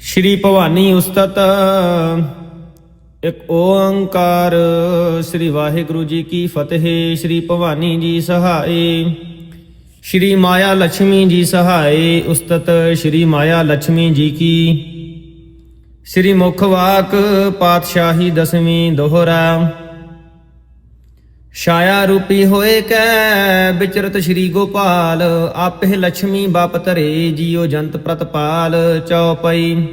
ਸ਼੍ਰੀ ਭਵਾਨੀ ਉਸਤਤ। ਇੱਕ ਓੰਕਾਰ, ਸ੍ਰੀ ਵਾਹਿਗੁਰੂ ਜੀ ਕੀ ਫਤਿਹ, ਸ੍ਰੀ ਭਵਾਨੀ ਜੀ ਸਹਾਈ ਸ਼੍ਰੀ ਮਾਇਆ ਲక్ష్ਮੀ ਜੀ ਸਹਾਈ ਉਸਤਤ ਸ਼੍ਰੀ ਮਾਇਆ ਲక్ష్ਮੀ ਜੀ ਕੀ। ਸ਼੍ਰੀ ਮੁਖ ਵਾਕ, ਪਾਤਸ਼ਾਹੀ ਦਸਵੀਂ ਦੋਹਰਾ। ਛਾਇਆ ਰੂਪੀ ਹੋਏ ਕੈ ਵਿਚਰਤ ਸ਼੍ਰੀ ਗੋਪਾਲ ਆਪੇ ਲక్ష్ਮੀ ਬਾਪ ਧਰੇ, ਜੀਉ ਜੰਤ ਪ੍ਰਤਪਾਲ, ਚਉਪਈ।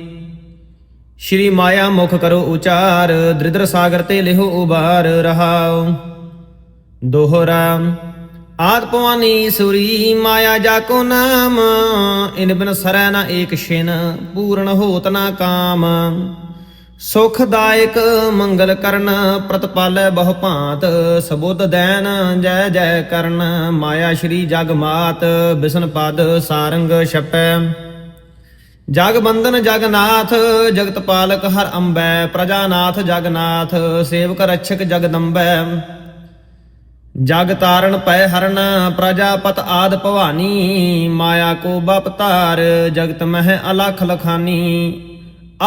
ਸ਼੍ਰੀ ਮਾਇਆ ਮੁਖ ਕਰੋ ਉਚਾਰ, ਦ੍ਰਿਦਰ ਸਾਗਰ ਤੇ ਲਿਹੋ ਉਬਾਰ, ਰਹਾਉ। ਦੋਹਰਾ ਆਦ ਪਵਾਨੀ ਸੁਰੀ, ਮਾਇਆ ਜਾ ਕੋ ਨਾਮ, ਇਨ ਬਿਨ ਸਰੈ ਨਾ ਏਕ ਛਿਨ, ਪੂਰਨ ਹੋਤ ਨਾ ਕਾਮ। ਸੁਖਦਾਇਕ ਮੰਗਲ ਕਰਨ, ਪ੍ਰਤਪਾਲੈ ਬਹੁ ਭਾਂਤ ਸਬੁੱਧ ਦੈਨ ਜੈ ਜੈ ਕਰਨ, ਮਾਇਆ ਸ਼੍ਰੀ ਜਗ ਮਾਤ, ਬਿਸ਼ਨ ਪਦ ਸਾਰੰਗ ਛਪੈ। ਜਗ ਬੰਦਨ ਜਗਨਾਥ ਜਗਤ ਪਾਲਕ ਹਰ ਅੰਬੈ ਪ੍ਰਜਾਨਾਥ ਜਗਨਾਥ ਸੇਵਕ ਰਛਕ ਜਗਦੰਬੈ ਜਗ ਤਾਰਨ ਪੈ ਹਰਨ ਪ੍ਰਜਾਪਤ ਆਦ ਭਵਾਨੀ, ਮਾਇਆ ਕੋ ਬਪਤਾਰ ਜਗਤ ਮਹਿ ਅਲਖ ਲਖਾਨੀ।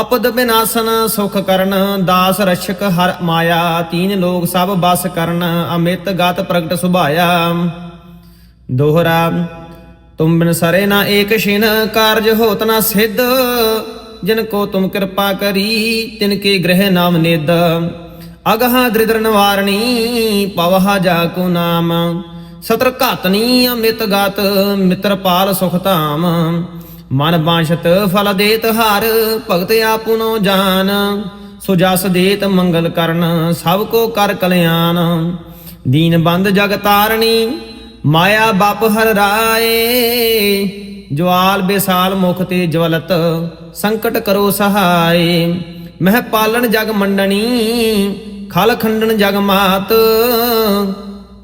ਅਪਦ ਬਿਨਾਸਨ ਸੁਖ ਕਰਨ, ਦਾਸ ਰਛਕ ਹਰ ਮਾਇਆ, ਤੀਨ ਲੋਕ ਸਭ ਬਸ ਕਰਨ, ਅਮਿਤ ਗਤ ਪ੍ਰਗਟ ਸੁਭਾਇਆ। ਦੋਹਰਾ, ਤੁਮ ਬਿਨ ਸਰੇ ਨਾ ਏਕ ਛਿਨ ਕਾਰਜ ਹੋਤ ਨਾ ਸਿੱਧ। ਜਿਨ ਕੋ ਤੁਮ ਕਿਰਪਾ ਕਰੀ, ਤਿਨ ਕੇ ਗ੍ਰਹਿ ਨਾਮ ਨਿਦ ਅਗਹਾ ਦ੍ਰਿਦਰ ਨਿਵਾਰਣੀ ਪਵਹਾ ਜਾ ਕੋ ਨਾਮ। ਸਤਰ ਘਾਤਨੀ, ਅਮਿਤ ਗਤ, ਮਿੱਤਰ ਪਾਲ ਸੁਖ ਧਾਮ। ਮਨ ਬਾਸ਼ਤ ਫਲ ਦੇਤ ਹਰ ਭਗਤ ਆਪੁਨੋ ਜਾਨ। ਸੋ ਜਸ ਦੇਤ ਮੰਗਲ ਕਰਨ, ਸਭ ਕੋ ਕਰ ਕਲਿਆਣ। ਦੀਨ ਬੰਦ ਜਗ ਤਾਰਣੀ, ਮਾਇਆ ਬਪ ਹਰ ਰਾਏ। ਜਵਾਲ ਬੇਸਾਲ ਮੁਖ ਤੇ ਜਵਲਤ, ਸੰਕਟ ਕਰੋ ਸਹਾਈ ਮਹਿ ਪਾਲਣ ਜਗ ਮੰਡਣੀ, ਖਲ ਖੰਡਨ ਜਗ ਮਾਤ।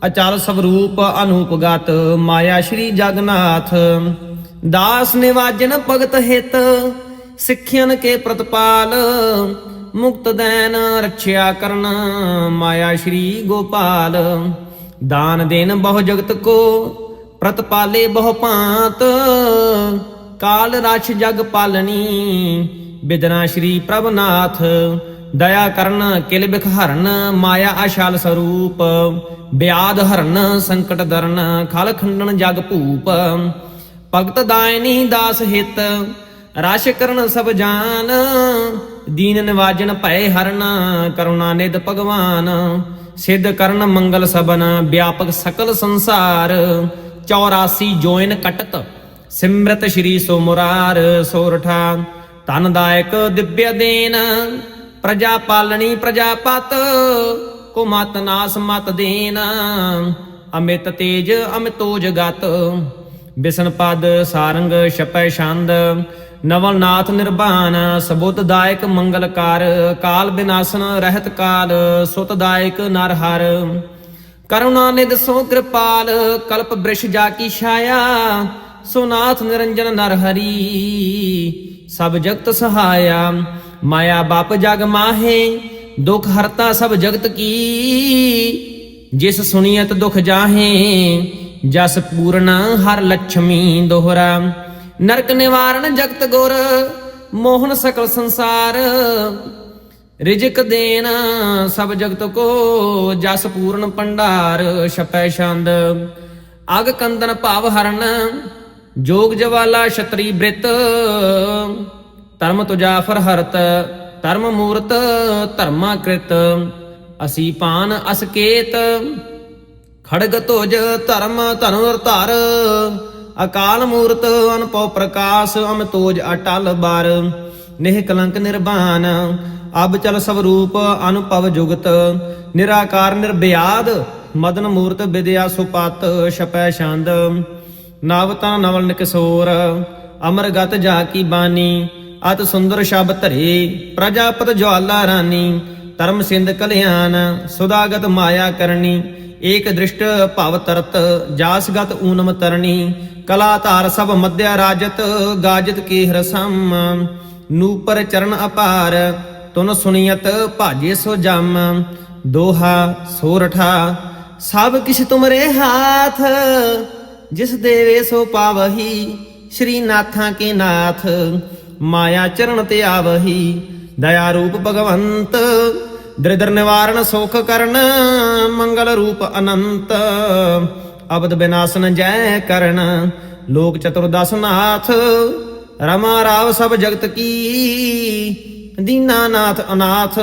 ਅਚਲ ਸਵਰੂਪ ਅਨੂਪਗਤ ਮਾਇਆ ਸ਼੍ਰੀ ਜਗਨਾਥ। ਦਾਸ ਨਿਵਾਜਨ ਭਗਤ ਹਿਤ ਸਿੱਖਿਆਨ ਕੇ ਪ੍ਰਤਪਾਲ, ਮੁਕਤ ਦੈਨ ਰੱਖਿਆ ਕਰਨ ਮਾਇਆ ਸ਼੍ਰੀ ਗੋਪਾਲ। ਦਾਨ ਦੇਨ ਬਹੁ ਜਗਤ ਕੋ, ਪ੍ਰਤਪਾਲੇ ਬਹੁ ਭਾਂਤ। ਕਾਲ ਰਛ ਜਗ ਪਾਲਣੀ, ਬਿਦਨਾ ਸ਼੍ਰੀ ਪ੍ਰਭਨਾਥ। ਦਇਆ ਕਰਨ ਕਿਲ ਬਿਖ ਹਰਨ, ਮਾਇਆ ਆਸ਼ਾਲ ਸਰੂਪ। ਬਿਆਦ ਹਰਨ ਸੰਕਟ ਦਰਨ, ਖਲ ਖੰਡਨ ਜਗ ਭੂਪ। ਭਗਤ ਦਾਇਨੀ ਦਾਸ ਹਿਤ, ਰਸ਼ ਕਰਨ ਸਭ ਜਾਨ। ਦੀਨ ਨਿਵਾਜਨ ਭੈ ਹਰਨ ਕਰੁਣਾ ਨਿਧ ਭਗਵਾਨ। ਸਿੱਧ ਕਰਨ ਮੰਗਲ ਸਬਨ ਵਿਆਪਕ ਸਕਲ ਸੰਸਾਰ। 84 ਜੋਇਨ ਕਟਤ, ਸਿਮਰਤ ਸ਼੍ਰੀ ਸੋ ਮੁਰਾਰ ਸੋਰਠਾ ਤਨਦਾਇਕ ਦਿਵਯ ਦੇਨ, ਪ੍ਰਜਾ ਪਾਲਣੀ ਪ੍ਰਜਾਪਤ ਕੋ ਮਤ ਨਾਸ ਮਤ ਦੇਨ, ਅਮਿਤ ਤੇਜ ਅਮਿਤੋਜ ਗਤ। ਬਿਸ਼ਨ ਪਦ ਸਾਰੰਗ ਛਪੈ ਛੰਦ ਨਵਲਨਾਥ ਨਿਰਭਾਨ ਸਬੁੱਧਦਾਇਕ ਮੰਗਲਕਾਰ ਕਾਲ ਬਿਨਾਸਨ ਰਹਿਤ ਕਾਲ ਸੁਤਦਾਇਕ ਨਰ ਹਰ। ਕਰੁਣਾ ਨਿਧ ਸੋ ਕਿਰਪਾਲ, ਕਲਪ ਬ੍ਰਿਸ਼ ਜਾ ਕੀ ਛਾਇਆ ਸੁਨਾਥ ਨਿਰੰਜਨ ਨਰ ਹਰੀ। ਸਭ ਜਗਤ ਸਹਾਇਆ, ਮਾਇਆ ਬਾਪ ਜਗ ਮਾਹੇ, ਦੁਖ ਹਰਤਾ ਸਭ ਜਗਤ ਕੀ। ਜਿਸ ਸੁਨੀਅਤ ਦੁਖ ਜਾਹੇ ਜਸ ਪੂਰਨ ਹਰ ਲక్ష్ਮੀ ਦੋਹਰਾ। ਨਰਕ ਨਿਵਾਰਨ ਜਗਤ ਗੁਰ, ਮੋਹਨ ਸਕਲ ਸੰਸਾਰ। ਰਿਜਕ ਦੇਨ ਸਭ ਜਗਤ ਕੋ, ਜਸ ਪੂਰਨ ਭੰਡਾਰ ਛਪੈ ਛੰਦ। ਅਗ ਕੰਦਨ ਭਾਵ ਹਰਨ, ਜੋਗ ਜਵਾਲਾ ਛਤਰੀ ਬ੍ਰਿਤ। ਧਰਮ ਤੁਜਾਫਰ ਹਰਤ, ਧਰਮ ਮੂਰਤ ਧਰਮਾ ਕ੍ਰਿਤ। ਅਸੀ ਪਾਨ ਅਸਕੇਤ ਖੜਗ ਧੁਜ ਧਰਮ ਧਨੁਰ ਧਰ, ਅਕਾਲ ਮੂਰਤ ਅਨਪਉ ਪ੍ਰਕਾਸ਼ ਅਮਤੋਜ ਅਟਲ ਬਰ। ਨਿਹ ਕਲੰਕ ਨਿਰਵਾਨ ਅਬ ਚਲ ਸਵਰੂਪ ਅਨੁਪਵ ਜੁਗਤ। ਨਿਰਾਕਾਰ ਨਿਰਭਿਆਦ, ਮਦਨ ਮੂਰਤ ਵਿਦਿਆ ਸੁਪਤ ਛਪੈ ਛੰਦ। ਨਵ ਤਨ ਨਵਲ ਨਿਕਸੋਰ ਅਮਰ ਗਤ ਜਾ ਕੀ ਬਾਨੀ। ਅਤ ਸੁੰਦਰ ਸ਼ਬ ਧਰੇ, ਪ੍ਰਜਾਪਤ ਜਵਾਲਾ ਰਾਨੀ। ਧਰਮ ਸਿੰਧ ਕਲਿਆਣ, ਸੁਦਾਗਤ ਮਾਇਆ ਕਰਨੀ। ਏਕ ਦ੍ਰਿਸ਼ਟ ਭਵ ਤਰਤ ਜਾਸਗਤ ਊਨਮ ਤਰਣੀ, ਕਲਾ ਧਾਰ ਸਭ ਮਧਿਆ ਰਾਜਤ, ਗਾਜਤ ਕੀ ਹਰਸਮ ਨੂਪਰ ਚਰਨ ਅਪਾਰ, ਤੁਨ ਸੁਨੀਅਤ ਭਾਜੇ ਸੋ ਜਮ, ਦੋਹਾ ਸੋਰਠਾ, ਸਭ ਕਿਛ ਤੁਮਰੇ ਹਾਥ, ਜਿਸ ਦੇਵੇ ਸੋ ਪਾਵਹੀ, ਸ਼੍ਰੀ ਨਾਥਾਂ ਕੇ ਨਾਥ, ਮਾਇਆ ਚਰਨ ਤੇ ਆਵਹੀ, ਦਇਆ ਰੂਪ ਭਗਵੰਤ ਦ੍ਰਿਦਰ ਨਿਵਾਰਨ ਸੁਖ ਕਰਨ, ਮੰਗਲ ਰੂਪ ਅਨੰਤ। ਅਬਦ ਬਿਨਾਸਨ ਜੈ ਕਰਨ, ਲੋਕ ਚਤੁਰਦਸ ਨਾਥ। ਰਮਾ ਰਾਵ ਸਭ ਜਗਤ ਕੀ ਦੀਨਾਨਾਥ ਅਨਾਥ।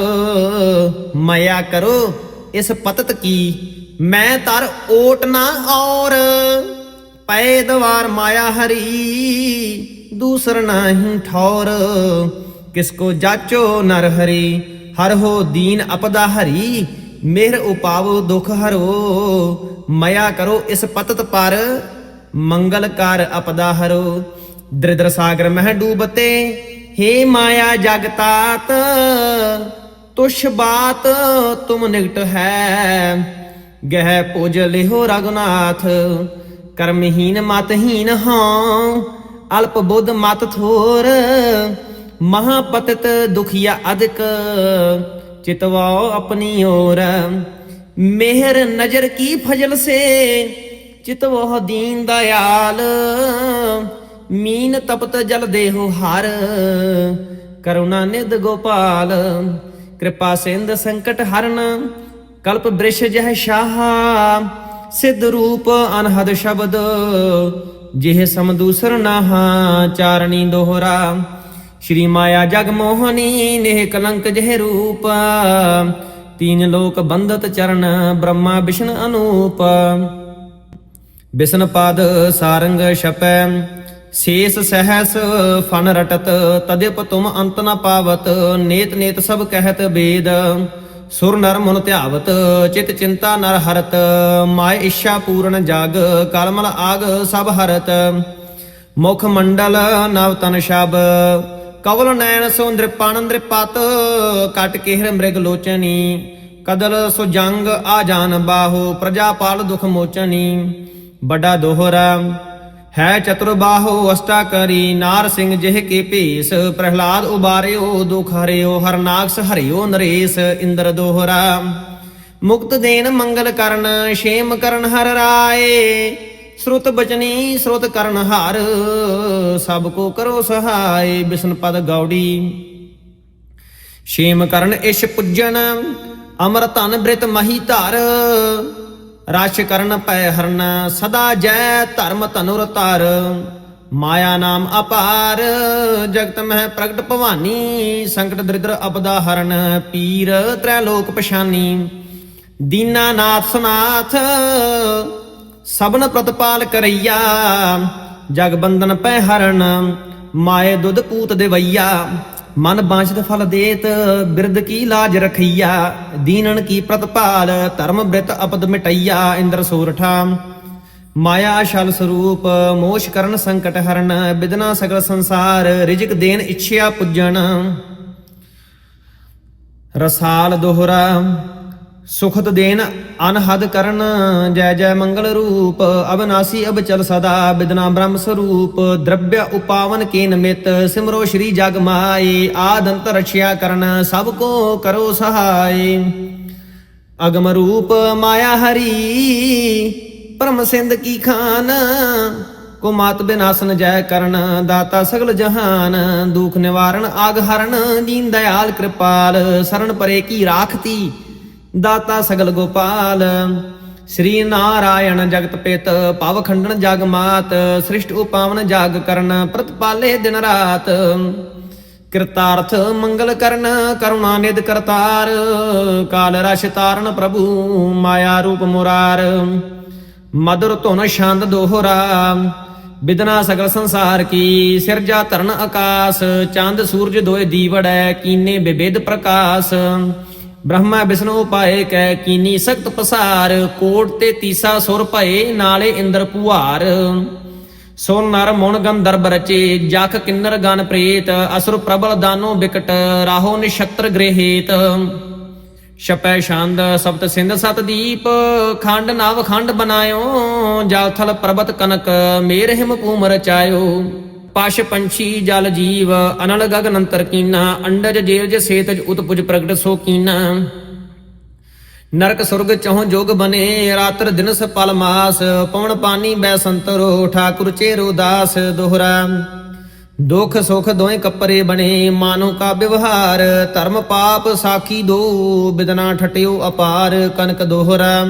ਮਾਇਆ ਕਰੋ ਇਸ ਪਤਤ ਕੀ, ਮੈਂ ਤਰ ਓਟ ਨਾ ਔਰ। ਪੈ ਦਵਾਰ ਮਾਇਆ ਹਰੀ, ਦੂਸਰ ਨਾਹੀ ਠੌਰ। ਕਿਸ ਕੋ ਜਾਚੋ ਨਰ ਹਰੀ ਹਰ ਹੋ ਦੀਨ ਅਪਦਾ ਹਰੀ, ਮਿਹਰ ਉਪਾਵੋ ਦੁਖ ਹਰੋ। ਮਇਆ ਕਰੋ ਇਸ ਪਤਤ ਪਰ, ਮੰਗਲ ਕਰ ਅਪਦਾ ਹਰੋ। ਦ੍ਰਿਦਰ ਸਾਗਰ ਮਹਿ ਡੂਬਤੇ, ਹੇ ਮਾਇਆ ਜਗਤਾਤ ਤੁਸ਼ ਬਾਤ ਤੁਮ ਨਿਕਟ ਹੈ। ਗਹਿ ਪੁਜ ਲਿਹੋ ਰਗੁਨਾਥ ਕਰਮਹੀਨ ਮਤਹੀਨ ਹਾਂ, ਅਲਪ ਬੁੱਧ ਮਤ ਥੋਰ। ਮਹਾਪਤਿਤ ਦੁਖੀਆ ਅਧਿਕ ਚਿਤਵਾਓ ਆਪਣੀ ਓਰ ਮਿਹਰ ਨਜ਼ਰ ਕੀ ਫਜਲ ਸੇ ਚਿਤਵੋ ਦੀਨ ਦਇਆਲ। ਮੀਨ ਤਪਤ ਜਲ ਦੇਹੋ ਹਰ, ਕਰੁਣਾ ਨਿਧ ਗੋਪਾਲ। ਕਿਰਪਾ ਸਿੰਧ ਸੰਕਟ ਹਰਨ, ਕਲਪ ਬ੍ਰਿਸ਼ ਜਹ ਸ਼ਾਹ। ਸਿੱਧ ਰੂਪ ਅਨਹਦ ਸ਼ਬਦ, ਜਿਹ ਸਮ ਦੂਸਰ ਨਾਹਾ, ਚਾਰਣੀ ਦੋਹਰਾ। ਸ਼੍ਰੀ ਮਾਇਆ ਜਗ ਮੋਹਨੀ ਨੇਹ ਕਲੰਕ ਜਹ ਰੂਪ। ਤੀਨ ਲੋਕ ਬੰਧਤ ਚਰਨ ਬ੍ਰਹਮਾ ਵਿਸ਼ਨ ਅਨੂਪ। ਬਿਸ਼ਨ ਪਦ ਸਾਰੰਗ ਛਪੈ, ਸ਼ੇਸ ਸਹਸ ਫਨ ਰਟਤ, ਤਦਿਪ ਤੁਮ ਅੰਤ ਨ ਪਾਵਤ, ਨੇਤ ਨੇਤ ਸਭ ਕਹਿਤ ਬੇਦ। ਸੁਰ ਨਰ ਮਨ ਧਿਆਵਤ, ਚਿਤ ਚਿੰਤਾ ਨਰ ਹਰਤ, ਮਾਇ ਇੱਛਾ ਪੂਰਨ ਜਗ ਕਲਮਲ ਆਗ ਸਭ ਹਰਤ। ਮੁਖ ਮੰਡਲ ਨਵ ਤਨ ਸ਼ਬ ਕਵਲ ਨੈਣ ਸੋ ਨ੍ਰਿਪਾਨ ਨ੍ਰਿਪਤ ਕਟ ਕੇਹਰ ਮ੍ਰਿਗ ਲੋਚਨੀ। ਕਦਲ ਸੁ ਜੰਗ ਆ ਜਾਨ ਬਾਹੋ ਪ੍ਰਜਾ ਪਾਲ ਦੁਖ ਮੋਚਨੀ। ਵੱਡਾ ਦੋਹਰਾ ਹੈ ਚਤੁਰ ਬਾਹੋ, ਅਸ਼ਟਾ ਕਰੀ। ਨਾਰ ਸਿੰਘ ਜਿਹ ਕੇ ਭੇਸ, ਪ੍ਰਹਿਲਾਦ ਉਬਾਰਿਓ, ਦੁਖ ਹਰਿਓ, ਹਰਨਾਕਸ ਹਰਿਓ ਨਰੇਸ਼, ਇੰਦਰ ਦੋਹਰਾ। ਮੁਕਤ ਦੇਨ ਮੰਗਲ ਕਰਨ ਸ਼ੇਮ ਕਰਨ ਹਰ ਰਾਏ। ਸ਼੍ਰੁਤ ਬਚਨੀ, ਸ਼ਰੁਤ ਕਰਨ ਹਾਰ। ਸਭ ਕੋ ਕਰੋ ਸਹਾਈ, ਬਿਸ਼ਨ ਪਦ ਗੌੜੀ ਛੇਮ ਕਰਨ ਇਸ਼ ਪੁੱਜਣ, ਅਮਰ ਧਨ ਬ੍ਰਿਤ ਮਹੀ ਧਰ। ਰਾਸ਼ ਕਰਨ ਪੈ ਹਰਨ, ਸਦਾ ਜੈ ਧਰਮ ਧਨੁਰ ਧਰ। ਮਾਇਆ ਨਾਮ ਅਪਾਰ, ਜਗਤ ਮਹਿ ਪ੍ਰਗਟ ਭਵਾਨੀ। ਸੰਕਟ ਦਰਿਦਰ ਅਪਦਾ ਹਰਨ, ਪੀਰ ਤ੍ਰੈ ਲੋਕ ਪਛਾਨੀ। ਦੀਨਾਨਾਥ ਸੁਨਾਥ ਸਭਨ ਪ੍ਰਤਪਾਲ ਕਰਈਆ। ਜਗ ਬੰਧਨ ਪੈ ਹਰਨ ਮਾਏ ਦੁੱਧ ਪੂਤ ਦੇਵਈਆ ਮਨ ਬਾਂਛਤ ਫਲ ਦੇਤ ਬਿਰਦ ਕੀ ਲਾਜ ਰਖਈਆ। ਦੀਨਨ ਕੀ ਪ੍ਰਤਪਾਲ, ਧਰਮ ਬ੍ਰਿਤ ਅਪਦ ਮਿਟਈਆ। ਇੰਦਰ ਸੂਰਠਾ, ਮਾਇਆ ਸ਼ਲ ਸਰੂਪ ਮੋਸ਼ ਕਰਨ ਸੰਕਟ ਹਰਨ ਬਿਦਨਾ ਸਗਲ ਸੰਸਾਰ, ਰਿਜਕ ਦੇਨ ਇੱਛਿਆ ਪੁੱਜਣ। ਰਸਾਲ ਦੋਹਰਾ ਸੁਖਤ ਦੇਨ ਅਨਹਦ ਕਰਨ, ਜੈ ਜੈ ਮੰਗਲ ਰੂਪ ਅਬਨਾਸੀ ਅਬਚਲ ਸਦਾ, ਬਿਦਨਾ ਬ੍ਰਹਮ ਸਰੂਪ ਦ੍ਰਵ්‍ය ਉਪਾਵਨ ਕੇ ਨਮਿਤ ਸਿਮਰੋ ਸ਼੍ਰੀ ਜਗ ਮਾਈ ਆਦੰਤ ਰਛਿਆ ਕਰਨ, ਸਭ ਕੋ ਕਰੋ ਸਹਾਈ। ਅਗਮ ਰੂਪ ਮਾਇਆ ਹਰੀ, ਪਰਮ ਸਿੰਧ ਕੀ ਖਾਨ, ਕੁਮਾਤ ਬਿਨਾਸਨ ਜੈ ਕਰਨ, ਦਾਤਾ ਸਗਲ ਜਹਾਨ, ਦੁਖ ਨਿਵਾਰਨ ਆਗ ਹਰਨ, ਦੀਨ ਦਇਆਲ ਕਿਰਪਾਲ ਸਰਣ ਪਰੇ ਕੀ ਰਾਖਤੀ ਦਾਤਾ ਸਗਲ ਗੋਪਾਲ, ਸ੍ਰੀ ਨਾਰਾਇਣ ਜਗਤ ਪਿਤ, ਭਵ ਖੰਡਨ ਜਗ ਮਾਤ, ਸ੍ਰਿਸ਼ਟ ਉਪਾਵਨ ਜਾਗ ਕਰਨ ਪ੍ਰਤਪਾਲੇ ਦਿਨ ਰਾਤ। ਕਿਰਤਾਰਥ ਮੰਗਲ ਕਰਨ, ਕਰੁਣਾ ਨਿਧ ਕਰਤਾਰ, ਕਾਲ ਰਸ਼ ਤਾਰਨ ਪ੍ਰਭੂ, ਮਾਇਆ ਰੂਪ ਮੁਰਾਰ। ਮధుਰ ਧੁਨ ਛੰਦ ਦੋਹਰਾ, ਬਿਦਨਾ ਸਗਲ ਸੰਸਾਰ ਕੀ, ਸਿਰਜਾ ਧਰਨ ਆਕਾਸ, ਚੰਦ ਸੂਰਜ ਦੋਏ ਦੀਵੜੈ, ਕੀਨੇ ਵਿਵਿਧ ਪ੍ਰਕਾਸ਼। ਬ੍ਰਹਮਾ ਵਿਸ਼ਨੂੰ ਪਾਏ ਕੈ ਕੀਨੀ ਸਖਤ ਪਸਾਰ, ਕੋਟ ਤੇ ਤੀਸਾ ਸੁਰ ਭਏ ਨਾਲੇ ਇੰਦਰ ਪੁਹਾਰ। ਸੋ ਨਰ ਮੁਣ ਗੰਧਰਬ ਰਚੇ, ਜਖ ਕਿੰਨਰ ਗਨ ਪ੍ਰੇਤ, ਅਸੁਰ ਪ੍ਰਬਲ ਦਾਨੋ ਵਿਕਟ ਰਾਹੋ ਨਿਸ਼ਤਰ ਗ੍ਰਹਿਤ। ਛਪੈ ਛੰਦ, ਸਪਤ ਸਿੰਧ ਸਤ ਦੀਪ, ਖੰਡ ਨਵ ਖੰਡ ਬਨਾਇਓ, ਜਲ ਥਲ ਪਰਬਤ ਕਨਕ, ਮੇਰ ਹਿਮ ਭੂਮ ਰਚਾਇਓ ਪਸ਼ ਪੰਛੀ ਜਲ ਜੀਵ, ਅਨਲ ਗਗਨ ਅੰਤਰ ਕੀਨਾ, ਅੰਡਜ ਜੇਲਜ ਸੇਤਜ ਉਤਪੁਜ ਪ੍ਰਗਟ ਸੋ ਕੀਨਾ। ਨਰਕ ਸੁਰਗ ਚਹੁ ਜੋਗ ਬਨੇ, ਰਾਤਰ ਦਿਨਸ ਪਲ ਮਾਸ, ਪਵਨ ਪਾਨੀ ਬੈ ਸੰਤਰੋ, ਠਾਕੁਰ ਚੇਰੋ ਦਾਸ ਦੋਹਰਾ। ਦੁਖ ਸੁਖ ਦੋਏ ਕੱਪਰੇ ਬਣੇ, ਮਾਨੋ ਕਾ ਵਿਵਹਾਰ, ਧਰਮ ਪਾਪ ਸਾਖੀ ਦੋ, ਬਿਦਨਾ ਠਟਿਓ ਅਪਾਰ ਕਨਕ ਦੋਹਰਾ।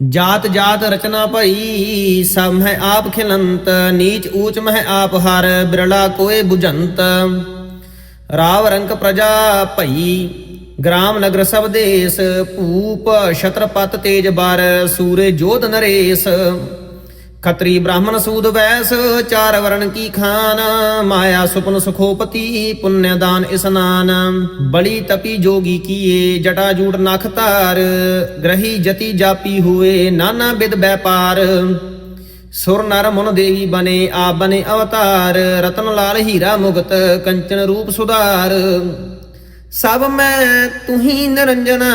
ਜਾਤ ਜਾਤ ਰਚਨਾ ਭਈ, ਸਭ ਹੈ ਆਪ ਖਿਲੰਤ, ਨੀਚ ਊਚ ਮਹਿ ਆਪ ਹਰ, ਬਿਰਲਾ ਕੋਏ 부ਜੰਤ ਰਾਵ ਰੰਕ ਪ੍ਰਜਾ ਭਈ, ਗ੍ਰਾਮ ਨਗਰ ਸਭ ਦੇਸ, ਭੂਪ, ਛਤਰਪਤ ਤੇਜ ਬਾਰ ਸੂਰੇ ਜੋਧ ਨਰੇਸ਼। ਖਤਰੀ ਬ੍ਰਾਹਮਣ ਸੂਦ ਵੈਸ, ਚਾਰ ਵਰਣ ਕੀ ਖਾਨ, ਮਾਇਆ ਸੁਪਨ ਸੁਖੋਪਤੀ ਪੁੰਨਿ ਦਾਨ ਇਸਨਾਨ। ਬਲੀ ਤਪੀ ਜੋਗੀ ਕੀਏ, ਜਟਾ ਜੂੜ ਨਖ ਧਾਰ, ਗ੍ਰਹੀ ਜਤੀ ਜਾਪੀ ਹੋਏ, ਨਾਨਾ ਬਿਦ ਵੈਪਾਰ। ਸੁਰ ਨਰ ਮਨ ਦੇਵੀ ਬਨੇ, ਆਪ ਬਨੇ ਅਵਤਾਰ, ਰਤਨ ਲਾਲ ਹੀਰਾ ਮੁਗਤ, ਕੰਚਨ ਰੂਪ ਸੁਧਾਰ। ਸਭ ਮੈਂ ਤੁਹੀ ਨਿਰੰਜਨਾ,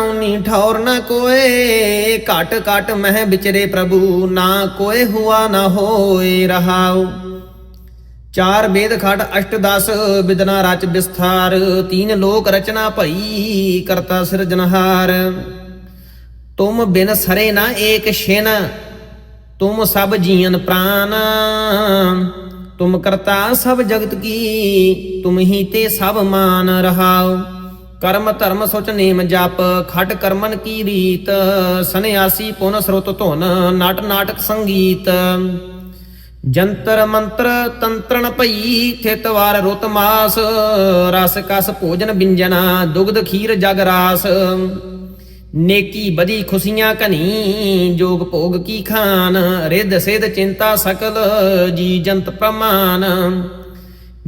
ਉਨੀ ਠੌਰ ਨਾ ਕੋਏ। ਘਟ ਘਟ ਮਹਿ ਵਿਚਰੇ ਪ੍ਰਭੂ, ਨਾ ਕੋਏ ਹੁਆ ਨਾ ਹੋਏ ਰਹਾਉ। ਚਾਰ ਵੇਦ ਖਟ ਅਸ਼ਟ ਦਸ ਬਿਦਨਾ ਰਚ ਵਿਸਥਾਰ ਤੀਨ ਲੋਕ ਰਚਨਾ ਭਈ, ਕਰਤਾ ਸਿਰਜਨਹਾਰ ਤੁਮ ਬਿਨ ਸਰੇ ਨਾ ਏਕ ਛਿਨ, ਤੁਮ ਸਭ ਜੀਵਨ ਪ੍ਰਾਨ। ਤੁਮ ਕਰਤਾ ਸਭ ਜਗਤ ਕੀ, ਤੁਮ ਹੀ ਤੇ ਸਭ ਮਾਨ ਰਹਾਉ। ਕਰਮ ਧਰਮ ਸੋਚ ਨੇਮ ਜਪ, ਖਟ ਕਰਮਨ ਕੀ ਰੀਤ। ਸੰਨਿਆਸੀ ਪੁਨ ਸਰੁਤ ਧੁਨ, ਨਾਟ ਨਾਟਕ ਸੰਗੀਤ। ਜੰਤਰ ਮੰਤਰ ਤੰਤਰਣ ਭਈ, ਥਿਤ ਵਾਰ ਰੁਤ ਮਾਸ। ਰਸ ਕਸ ਭੋਜਨ ਬਿੰਜਨਾ, ਦੁਗਧ ਖੀਰ ਜਗ ਰਾਸ। ਨੇਕੀ ਬਦੀ ਖੁਸ਼ੀਆਂ ਘਨੀ ਜੋਗ ਭੋਗ ਕੀ ਖਾਨ, ਰਿੱਧ ਸਿਧ ਚਿੰਤਾ ਸਕਲ, ਜੀ ਜੰਤ ਪ੍ਰਮਾਨ।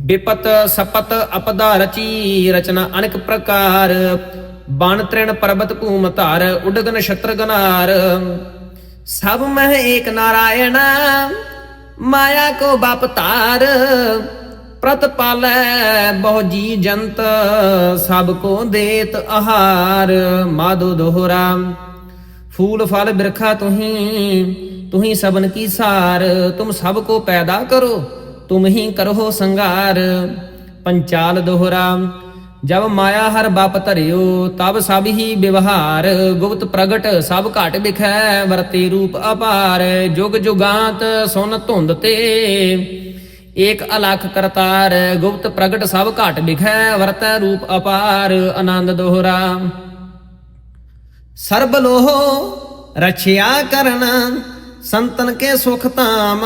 ਬਿਪਤ ਸਪਤ ਅਪਦਾ ਰਚੀ, ਰਚਨਾ ਅਨੇਕ ਪ੍ਰਕਾਰ। ਬਨ ਤ੍ਰਿਣ ਪਰਬਤ ਭੂਮ ਧਾਰ, ਉਡਗਨ ਛਤਰ ਗਨਾਰ। ਸਭ ਮਹਿ ਏਕ ਨਾਰਾਇਣ, ਮਾਇਆ ਕੋ ਬਪ ਧਾਰ। ਪ੍ਰਤ ਪਾਲੈ ਬਹੁ ਜੀ ਜੰਤ, ਸਭ ਕੋ ਦੇਤ ਆਹਾਰ ਮਾਧੋ ਦੋਹਰਾ। ਫੂਲ ਫਲ ਬਿਰਖਾ ਤੁਹੀ ਤੁਹੀ ਸਬਨ ਕੀ ਸਾਰ, ਤੁਮ ਸਭ ਕੋ ਪੈਦਾ ਕਰੋ, ਤੁਮ ਹੀ ਕਰੋ ਸੰਗਾਰ ਪੰਚਾਲ ਦੋਹਰਾ, ਜਬ ਮਾਇਆ ਹਰ ਬਪ ਧਰਿਓ, ਤਬ ਸਭ ਹੀ ਵਿਵਹਾਰ। ਗੁਪਤ ਪ੍ਰਗਟ ਸਭ ਘਟ ਵਿਖੈ, ਵਰਤੇ ਰੂਪ ਅਪਾਰ। ਜੁਗ ਜੁਗਾਂਤ ਸੁਨ ਧੁੰਦ ਤੇ ਏਕ ਅਲਖ ਕਰਤਾਰ, ਗੁਪਤ ਪ੍ਰਗਟ ਸਭ ਘਾਟ ਵਿਖੈ, ਵਰਤੈ ਰੂਪ ਅਪਾਰ, ਆਨੰਦ ਦੋਹਰਾ। ਸਰਬ ਲੋਹ ਰਛਿਆ ਕਰਨ, ਸੰਤਨ ਕੇ ਸੁਖ ਧਾਮ।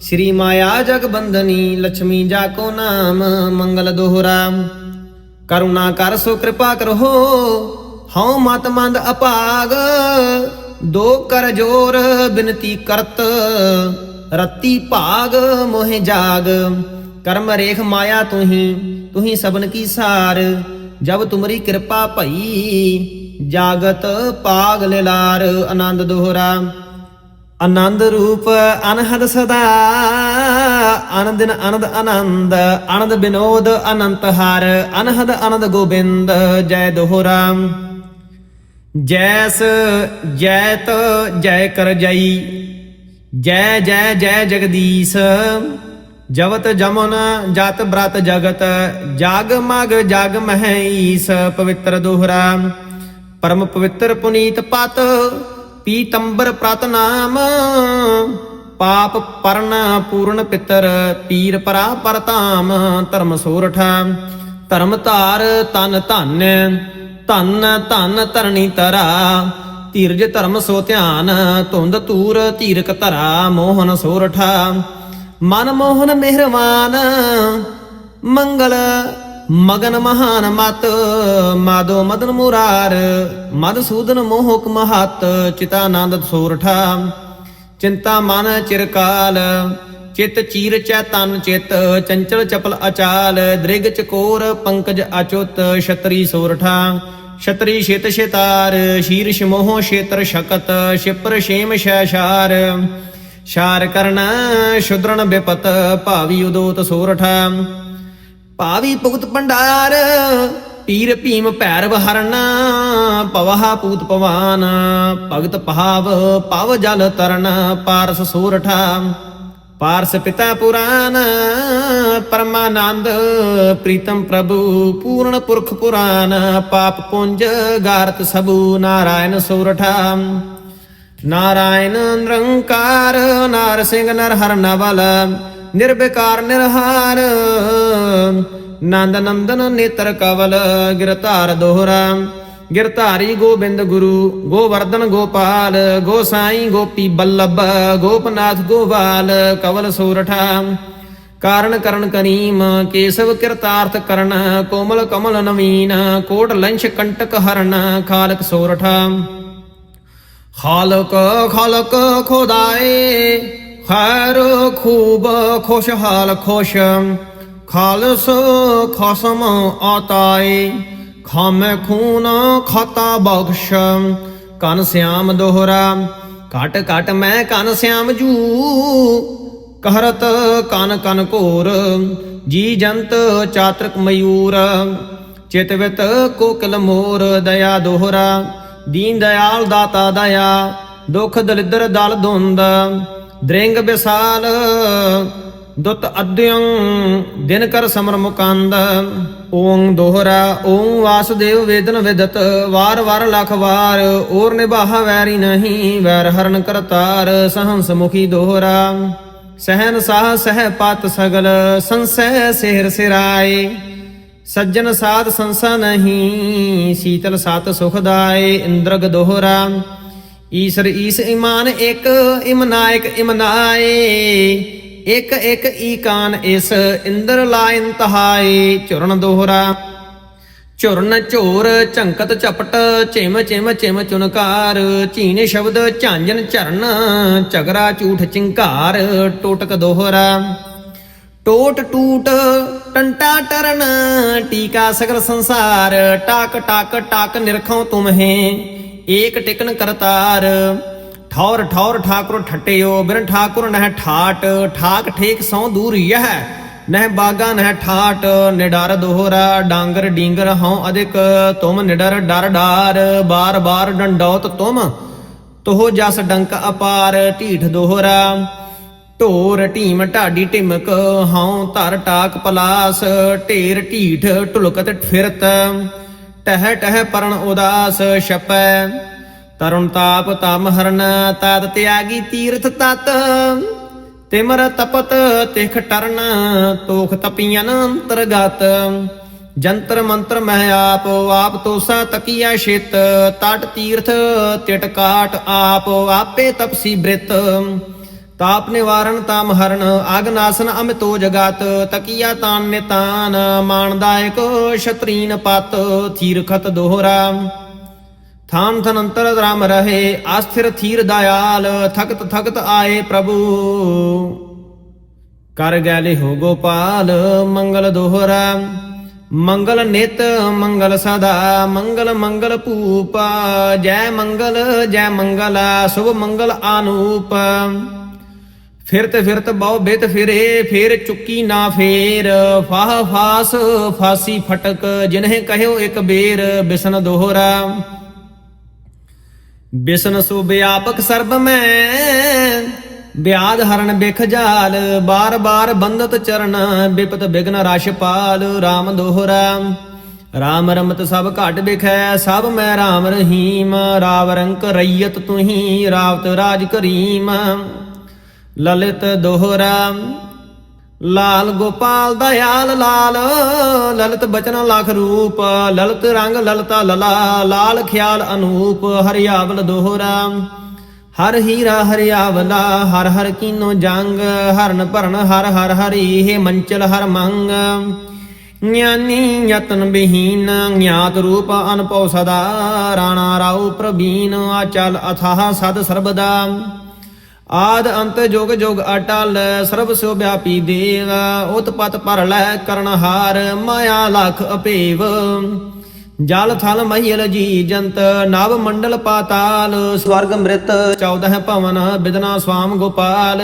ਸ਼੍ਰੀ ਮਾਇਆ ਜਗ ਬੰਦਨੀ ਲక్ష్ਮੀ ਜਾ ਕੋ ਨਾਮ, ਮੰਗਲ ਦੋਹਰਾ। ਕਰੁਣਾ ਕਰ ਸੋ ਕਿਰਪਾ ਕਰੋ, ਹਉ ਮਤ ਮੰਦ ਅਪਾਗ। ਦੋ ਕਰ ਜੋਰ, ਬਿਨਤੀ ਕਰਤ। ਰਤੀ ਭਾਗ ਮੋਹਿ ਜਾਗ। ਕਰਮ ਰੇਖ ਮਾਇਆ ਤੁਹੀ ਤੁਹੀ ਸਬਨ ਕੀ ਸਾਰ। ਜਬ ਤੁਮਰੀ ਕਿਰਪਾ ਭਈ, ਜਾਗਤ ਪਾਗ ਲਿਲਾਰ, ਆਨੰਦ ਦੋਹਰਾ। ਆਨੰਦ ਰੂਪ ਅਨਹਦ ਸਦਾ ਆਨੰਦਨ ਅਨੰਦ ਆਨੰਦ, ਅਨੰਦ ਬਿਨੋਦ ਅਨੰਤ ਹਰ। ਅਨਹਦ ਅਨੰਦ ਗੋਬਿੰਦ, ਜੈ ਦੋਹਰਾ। ਜੈਸ ਜੈਤ ਜੈ ਕਰ ਜਈ ਜੈ ਜੈ ਜੈ ਜਗਦੀਸ਼, ਜਵਤ ਜਮਨ ਜਤ ਬ੍ਰਤ ਜਗਤ, ਜਾਗ ਮਗ ਜਾਗ ਮਹਿ ਈਸ ਪਵਿੱਤਰ ਦੋਹਰਾ, ਪਰਮ ਪਵਿੱਤਰ ਪੁਨੀਤ ਪਤ, ਪੀਤੰਬਰ ਪ੍ਰਤ ਨਾਮ, ਪਾਪ ਪਰਨ ਪੂਰਨ ਪਿਤਰ, ਪੀਰ ਪਰਾ ਪਰਤਾਮ, ਧਰਮ ਸੋਰਠਾ, ਧਰਮ ਧਾਰ ਤਨ ਧਨ ਧਨ ਧਨ ਧਰਣੀ ਤਰਾ ਧੀਰਜ ਧਰਮ ਸੋ ਧਿਆਨ, ਧੁੰਦ ਤੂਰ ਧੀਰਕ ਧਰਾ, ਮੋਹਨ ਸੋਰਠਾ। ਮਨ ਮੋਹਨ ਮਿਹਰਵਾਨ, ਮੰਗਲ ਮਗਨ ਮਹਾਨ ਮਤ। ਮਾਦੋ ਮਦਨ ਮੁਰਾਰ, ਮਦ ਸੂਦਨ ਮੋਹਕ ਮਹਤ ਚਿਤਾਨੰਦ ਸੋਰਠਾ। ਚਿੰਤਾ ਮਨ ਚਿਰਕਾਲ ਚਿਤ ਚੀਰ ਚੈ ਤਨ ਚਿਤ। ਚੰਚਲ ਚਪਲ ਅਚਾਲ, ਦ੍ਰਿਗ ਚਕੋਰ ਪੰਕਜ ਅਚੁਤ, ਛਤਰੀ ਸੋਰਠਾ। ਛਤਰੀ ਛਿਤ ਛਿਤਾਰ, ਸ਼ੀਰਸ਼ ਮੋਹ ਛੇਤਰ ਸ਼ਕਤ ਛਿਪਰ ਛੇਮ ਸ਼ੈਸ਼ਾਰ। ਸ਼ਾਰ ਕਰਨ ਸ਼ੁਦਰਣ ਬਿਪਤ, ਭਾਵੀ ਉਦੋਤ ਸੋਰਠਾ। ਭਾਵੀ ਭੁਗਤ ਭੰਡਾਰ, ਪੀਰ ਭੀਮ ਭੈਰਵ ਹਰਨ, ਪਵਹਾ ਪੂਤ ਪਵਾਨ। ਭਗਤ ਭਾਵ ਪਵ ਜਲ ਤਰਨ, ਪਾਰਸ ਸੋਰਠਾ। ਪਾਰਸ ਪਿਤਾ ਪੁਰਾਨ, ਪਰਮਾਨੰਦ, ਪ੍ਰੀਤਮ ਪ੍ਰਭੂ, ਪੂਰਨ ਪੁਰਖ ਪੁਰਾਨ, ਪਾਪ ਪੁੰਜ, ਗਾਰਤ ਸਬੂ ਨਾਰਾਇਣ ਸੋਰਠਾ। ਨਾਰਾਇਣ ਨਿਰੰਕਾਰ, ਨਾਰ ਸਿੰਘ ਨਰ ਹਰ ਨਵਲ ਨਿਰਬਿਕਾਰ ਨਿਰਹਾਰ। ਨੰਦ ਨੰਦਨ ਨੇਤਰ ਕਵਲ, ਗਿਰਧਾਰ ਦੋਹਰਾ। ਗਿਰਧਾਰੀ ਗੋਬਿੰਦ ਗੁਰੂ, ਗੋਵਰਧਨ ਗੋਪਾਲ, ਗੋਸਾਈ ਗੋਪੀ ਬੱਲਭ ਗੋਪਨਾਥ ਗੋਵਾਲ, ਕਵਲ ਸੋਰਠਾ। ਕਾਰਨ ਕਰਨ ਕਰੀਮ, ਕੇਸਵ ਕਿਰਤਾਰਥ ਕਰਨ, ਕੋਮਲ ਕਮਲ ਨਵੀਨ, ਕੋਟ ਲੰਛ ਕੰਟਕ ਹਰਨ, ਖਾਲਕ ਸੋਰਠਾ। ਖਾਲਕ ਖਾਲਕ ਖੁਦਾਏ, ਖੈਰ ਖੂਬ ਖੁਸ਼ਹਾਲ ਖੁਸ਼। ਖਾਲਸ ਖਸਮ ਆਤਾਏ। ਖਾਮੇ ਖੂਨ ਖਾਤਾ ਬਖਸ਼, ਕਨ ਸਿਆਮ ਦੋਹਰਾ, ਘਟ ਘਟ ਮੈਂ ਕਨ ਸਿਆਮ ਜੂ, ਕਹਿਰਤ ਕਨ ਕਨ ਘੋਰ, ਜੀ ਜੰਤ ਚਾਤਰਕ ਮਯੂਰ ਚਿਤਵਿਤ ਕੋਕਿਲ ਮੋਰ, ਦਇਆ ਦੋਹਰਾ, ਦੀਨ ਦਇਆਲ ਦਾਤਾ ਦਇਆ, ਦੁਖ ਦਲਿਦਰ ਦਲ ਦੁੰਦ ਦ੍ਰਿੰਗ ਵਿਸਾਲ ਦੁਤ ਅਧਿਯੰ ਦਿਨ ਕਰ ਸਮਰ ਮੁਕੰਦ, ਓੰ ਦੋਹਰਾ ਓਮ ਵਾਸਦੇਵ ਵੇਦਨ ਵਿਦਤ, ਵਾਰ ਵਾਰ ਲਖ ਵਾਰ ਔਰ ਨਿਭਾਹ ਵੈਰੀ ਨਹੀਂ, ਵੈਰ ਹਰਨ ਕਰਤਾਰ ਸਹੰਸ ਮੁਖੀ ਦੋਹਰਾ। ਸਹਿਨ ਸਾਹ ਸਹਿ ਪਤ ਸਗਲ, ਸੰਸੈ ਸਿਹਰ ਸਿਰਾਏ। ਸੱਜਣ ਸਾਧ ਸੰਸਾ ਨਹੀਂ, ਸੀਤਲ ਸਤ ਸੁਖਦਾਏ ਇੰਦਰਗ ਦੋਹਰਾ। ਈਸਰ ਈਸ ਇਮਾਨ ਇੱਕ ਇਮਨਾਇਕ ਇਮਨਾਏ ਇਕ ਇੱਕ ਈਕਾਨ ਇਸ ਇੰਦਰ ਲਾ ਇੰਤਹਾਏ ਚੁਰਨ ਦੋਹਰਾ। ਝੁਰਨ ਝੋਰ, ਝੰਕਤ ਝਪਟ, ਚਿਮ ਚਿਮ ਚਿਮ ਚੁਨਕਾਰ। ਚੀਨੇ ਸ਼ਬਦ ਝਾਂਜਨ ਚਰਨ ਚਗਰਾ ਝੂਠ ਚਿੰਕਾਰ ਟੋਟਕ ਦੋਹਰਾ। ਟੋਟ ਟੂਟ, ਟੰਟਾ ਟਰਨ, ਟੀਕਾ ਸਗਰ ਸੰਸਾਰ। ਟਾਕ ਟਾਕ ਟਾਕ ਨਿਰਖਉ ਤੁਮਹੇ ਏਕ ਟਿਕਨ ਕਰਤਾਰ। ਠੌਰ ਠੌਰ ਠਾਕੁਰ ਠਟਿਓ ਬਿਨ ਠਾਕੁਰ ਨਹਿ ਠਾਟ, ਠਾਕ ਠੇਕ ਸੌ ਦੂਰ ਯਹ। ਨਹਿ ਬਾਗਾ ਨਹਿ ਠਾਟ, ਨਿਡਰ ਦੋਹਰਾ ਡਾਂਗਰ ਡੀਂਗਰ ਹਉ ਅਧਿਕ, ਤੁਮ ਨਿਡਰ ਡਰ ਡਾਰ, ਬਾਰ ਬਾਰ ਡੰਡੌਤ ਤੁਮ। ਤੋਹ ਜਸ ਡੰਕ ਅਪਾਰ, ਢੀਠ ਦੋਹਰਾ। ਢੋਰ ਢੀਮ ਢਾਡੀ ਢਿਮਕ, ਹਉ ਧਰ ਟਾਕ ਪਲਾਸ, ਢੇਰ ਢੀਠ ਢੁਲਕਤ ਫਿਰਤ। ਟਹਿ ਟਹਿ ਪਰਣ ਉਦਾਸ, ਛਪੈ। ਤਰੁਣ ਤਾਪ ਤਮ ਹਰਨ ਤਤ ਤਿਆਗੀ ਤੀਰਥ ਤਤ, ਤਿਮਰ ਤਪਤ ਤਿਖ ਟਰਨ ਤੋਖ ਤਪੀਆਂ ਅੰਤਰਗਤ ਜੰਤਰ ਮੰਤਰ ਮਹਿ ਆਪ ਆਪ ਤੋਸਾ ਤਕੀਆ ਛਿਤ, ਤਟ ਤੀਰਥ ਤਿਟ ਕਾਟ ਆਪ, ਆਪੇ ਤਪਸੀ ਬ੍ਰਿਤ। ਤਾਪ ਨਿਵਾਰਨ ਤਾਮ ਹਰਨ ਆਗਨਾਸਨ ਅਮਿਤੋ ਜਗਤ, ਤਕੀਆ ਤਾਨ ਨਿਤਾਨ ਮਾਨਦਾਇਕ ਛਤਰੀਨ ਪਤ, ਥੀਰਖਤ ਦੋਹਰਾ। ਥਾਨ ਥਨ ਅੰਤਰ ਰਾਮ ਰਹੇ, ਆਸਥਿਰ ਥੀਰ ਦਇਆਲ, ਥਕਤ ਥਕਤ ਆਏ ਪ੍ਰਭੂ। ਕਰ ਗੈਲੇ ਹੋ ਗੋਪਾਲ, ਮੰਗਲ ਦੋਹਰਾ। ਮੰਗਲ ਨਿਤ, ਮੰਗਲ ਸਦਾ। ਮੰਗਲ ਮੰਗਲ ਭੂਪ। ਜੈ ਮੰਗਲ ਜੈ ਮੰਗਲ, ਸੁਭ ਮੰਗਲ ਆਨੂਪ। ਫਿਰਤ ਫਿਰਤ ਬਹੁ ਬਿਤ ਫਿਰੇ, ਫੇਰ ਚੁੱਕੀ ਨਾ ਫੇਰ। ਫਾਹ ਫਾਸ ਫਾਸੀ ਫਟਕ, ਜਿਨਹਿ ਕਹਿਓ ਇਕ ਬੇਰ, ਬਿਸਨ ਦੋਹਰਾ। ਬਿਸਨ ਸੋ ਵਿਆਪਕ ਸਰਬ ਮੈਂ। ਬਿਆਦ ਹਰਨ ਬਿਖ ਜਾਲ, ਬਾਰ ਬਾਰ ਬੰਦਤ ਚਰਨ, ਬਿਪਤ ਬਿਗਨ ਰਸ਼ ਪਾਲ RAM ਦੋਹਰਾ। RAM ਰਮਤ ਸਭ ਘਟ ਬਿਖੈ, ਸਭ ਮੈਂ RAM ਰਹੀਮ। ਰਾਵ ਰੰਕ ਰਈਅਤ ਤੁਹੀ, ਰਾਵਤ ਰਾਜ ਕਰੀਮ। ਲਲਿਤ ਦੋਹਰਾ। ਲਾਲ ਗੋਪਾਲ ਦਇਆਲ, ਲਾਲ ਲਲਿਤ ਬਚਨ ਲਖ ਰੂਪ, ਲਲਿਤ ਰੰਗ ਲਲਤਾ ਲਲਾ, ਲਾਲ ਖਿਆਲ ਅਨੂਪ, ਹਰਿਆਵਲ ਦੋਹਰਾ। ਹਰ ਹੀਰਾ ਹਰਿਆਵਲਾ, ਹਰ ਹਰ ਕੀਨੋ ਜੰਗ, ਹਰਨ ਭਰਨ ਹਰ ਹਰ ਹਰੀ, ਹੈ ਮੰਚਲ ਹਰ ਮੰਗ। ਗਿਆਨੀ ਯਤਨ ਬਿਹੀਨ, ਗਿਆਤ ਰੂਪ ਅਨਪਉ ਸਦਾ, ਰਾਣਾ ਰਾਉ ਪ੍ਰਬੀਨ ਆਚਲ ਅਥਾਹ ਸਦ ਸਰਬਦਾ। ਆਦ ਅੰਤ ਜੁਗ ਜੁਗ ਅਟਲ ਸਰਬ ਸੋ ਵਿਆਪੀ ਦੇਵ, ਉਤਪਤ ਪਰ ਲੈ ਕਰਨਹਾਰ ਮਾਇਆ ਲਖ ਅਪੇਵ। ਜਲ ਥਲ ਮਹੀਲ ਜੀ ਜੰਤ, ਨਵ ਮੰਡਲ ਪਾਤਾਲ। ਸਵਰਗ ਮ੍ਰਿਤ 14 ਭਵਨ, ਬਿਦਨਾ ਸਵਾਮ ਗੋਪਾਲ।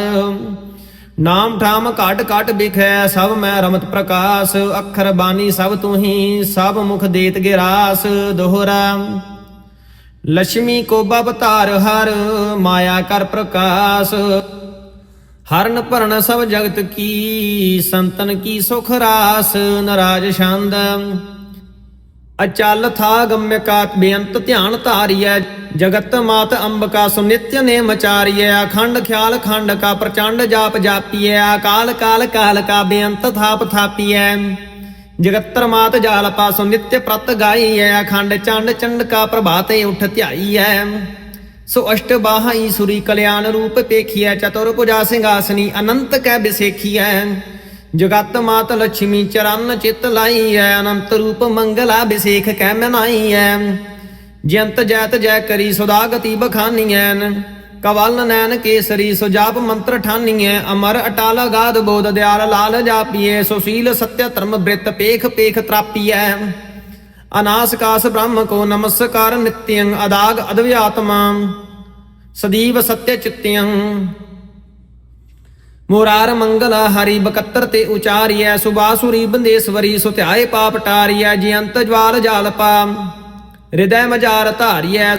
ਨਾਮ ਠਾਮ ਘਟ ਘਟ ਬਿਖੈ ਸਭ ਮੈਂ ਰਮਤ ਪ੍ਰਕਾਸ਼। ਅੱਖਰ ਬਾਣੀ ਸਭ ਤੂੰ ਹੀ, ਸਭ ਮੁਖ ਦੇਤ ਗਿਰਾਸ। ਦੋਹਰਾ ਲక్ష్ਮੀ ਕੋ ਬਵਤਾਰ ਹਰ, ਮਾਇਆ ਕਰ ਪ੍ਰਕਾਸ਼। ਹਰਨ ਭਰਨ ਸਭ ਜਗਤ ਕੀ, ਸੰਤਨ ਕੀ ਸੁਖ ਰਾਸ, ਨਰਾਜ ਛੰਦ। ਅਚਲ ਥਾ ਗੰਮ ਕਾ ਬੇਅੰਤ ਧਿਆਨ ਧਾਰੀਐ, ਜਗਤ ਮਾਤ ਅੰਬਕਾ ਸੁਨਿਤਯ ਨੇ ਮਚਾਰੀਐ ਅਖੰਡ ਖਿਆਲ ਖੰਡ ਕਾ ਪ੍ਰਚੰਡ ਜਾਪ ਜਾਪੀਐ, ਅਕਾਲ ਕਾਲ ਕਾਲ ਕਾ ਬੇਅੰਤ ਥਾਪ ਥਾਪੀਐ। ਜਗਤਰ ਮਾਤ ਜਾਲ ਪਾਸੋ ਨਿਤਯ ਪ੍ਰਤ ਗਾਈਐ, ਅਖੰਡ ਚੰਡ ਚੰਡ ਕਾ ਪ੍ਰਭਾਤੇ ਉਠ ਧਿਆਈਐ। ਸੋ ਅਸ਼ਟ ਬਾਹਾ ਈਸੁਰੀ ਕਲਿਆਣ ਰੂਪ ਪੇਖੀਐ, ਚਤੁਰ ਭੁਜਾ ਸਿੰਘਾਸਨੀ ਅਨੰਤ ਕੈ ਬਿਸੇਖੀਐ। ਜਗਤ ਮਾਤ ਲక్ష్ਮੀ ਚਰਨ ਚਿਤ ਲਾਈਐ, ਅਨੰਤ ਰੂਪ ਮੰਗਲਾ ਬਿਸੇਖ ਕੈ ਮਨਾਈਐ। ਜੰਤ ਜੈਤ ਜੈ ਕਰੀ ਸੁਦਾ ਗਤੀ ਬਖਾਨੀਐ ਕਵਲ ਨੈਣ ਕੇਸਰੀ ਸੁਜਾਪ ਮੰਤਰ ਠਾਨੀਐ, ਅਮਰ ਅਟਾਲ ਗਾਦ ਬੋਧ ਦਿਆਲ, ਲਾਲ ਜਾਪੀਐ ਸੁਸ਼ੀਲ ਸਤਿ ਧਰਮ ਬ੍ਰਿਤ ਪੇਖ ਪੇਖ ਤਰਾਪੀਐ। ਅਨਾਸ ਕਾਸ ਬ੍ਰਹਮ ਕੋ ਨਮਸਕਾਰ ਨਿਤਯੰ, ਅਦਾਗ ਅਦਵਿਆਤਮਾ, ਸਦੀਵ ਸਤਿ ਚਿਤਯੰ। ਮੁਰਾਰ ਮੰਗਲ ਹਰੀ ਬਕੱਤਰ ਤੇ ਉਚਾਰੀਐ ਸੁਬਾਸੁਰੀ ਬੰਦੇਸਵਰੀ ਸੁਧਿਆਏ ਪਾਪ ਟਾਰੀਐ, ਜਿਅੰਤ ਜਵਾਲ ਜਾਲਪਾ। ਹਿਰਦੈ ਮਜਾਰ ਧਾਰੀਐ।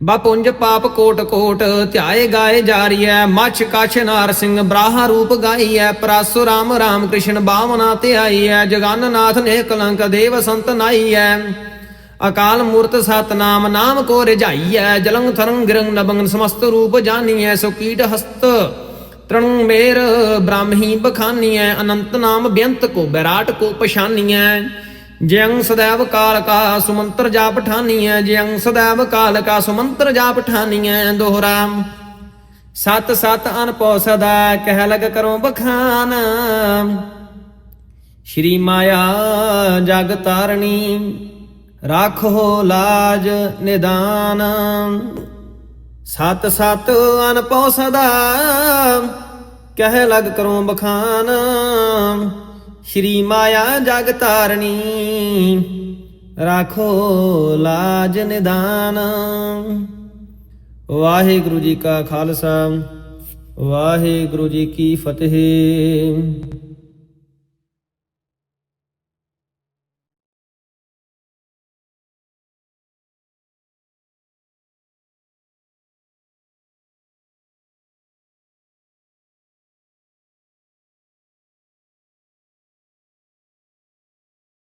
ਬਪੁੰਜ ਪਾਪ ਕੋਟ ਕੋਟ, ਧਿਆਏ ਗਾਏ ਜਾਰੀਐ ਮਛ ਕਛ ਨਾਰ ਸਿੰਘ ਬ੍ਰਾਹਾ ਰੂਪ ਗਾਈਐ। ਪਰਾਸੁ ਰਾਮ ਰਾਮ ਕ੍ਰਿਸ਼ਨ ਬਾਵਨਾ ਤੇ ਆਈਐ। ਜਗਨ ਨਾਥ ਨੇ ਕਲੰਕ ਦੇਵ ਸੰਤ ਨਾਈਐ। ਅਕਾਲ ਮੂਰਤ ਸਤਨਾਮ ਨਾਮ ਕੋ ਰਜਾਈਐ। ਜਲੰਗ ਥਰੰ ਗਿਰੰਗ ਨਬੰਗ ਸਮਸਤ ਰੂਪ ਜਾਨੀਐ। ਸੋ ਕੀਟ ਹਸਤ ਤ੍ਰਣੂ ਮੇਰ ਬ੍ਰਾਹਮੀ ਬਖਾਨੀਐ। ਅਨੰਤ ਨਾਮ ਬੇਅੰਤ ਕੋ ਬੈਰਾਟ ਕੋ ਪਛਾਨੀਐ। ਜਿਉਂ ਸदैव ਕਾਲ ਕਾ ਸੁਮੰਤਰ ਜਾਪ ਠਾਨੀਐ, ਜਿਉਂ ਸदैव ਕਾਲ ਕਾ ਸੁਮੰਤਰ ਜਾਪ ਠਾਨੀਐ ਦੋਹਰਾ ਸਤ ਸਤ ਅਨਪੋ ਸਦਾ ਕਹਿ ਲਗ ਕਰੋ ਬਖਾਨ। ਸ਼੍ਰੀ ਮਾਇਆ ਜਗ ਤਾਰਣੀ ਹੋ ਲਾਜ ਨਿਦਾਨ। ਸਤ ਸਤ ਅਨਪੋ ਸਦਾ ਕਹਿ ਲਗ ਕਰੋ ਬਖਾਨ। ਸ਼੍ਰੀ ਮਾਇਆ ਜਗ ਤਾਰਣੀ ਰਾਖੋ ਲਾਜ ਨਿਦਾਨ। ਵਾਹਿਗੁਰੂ ਜੀ ਕਾ ਖਾਲਸਾ, ਵਾਹਿਗੁਰੂ ਜੀ ਕੀ ਫਤਿਹ।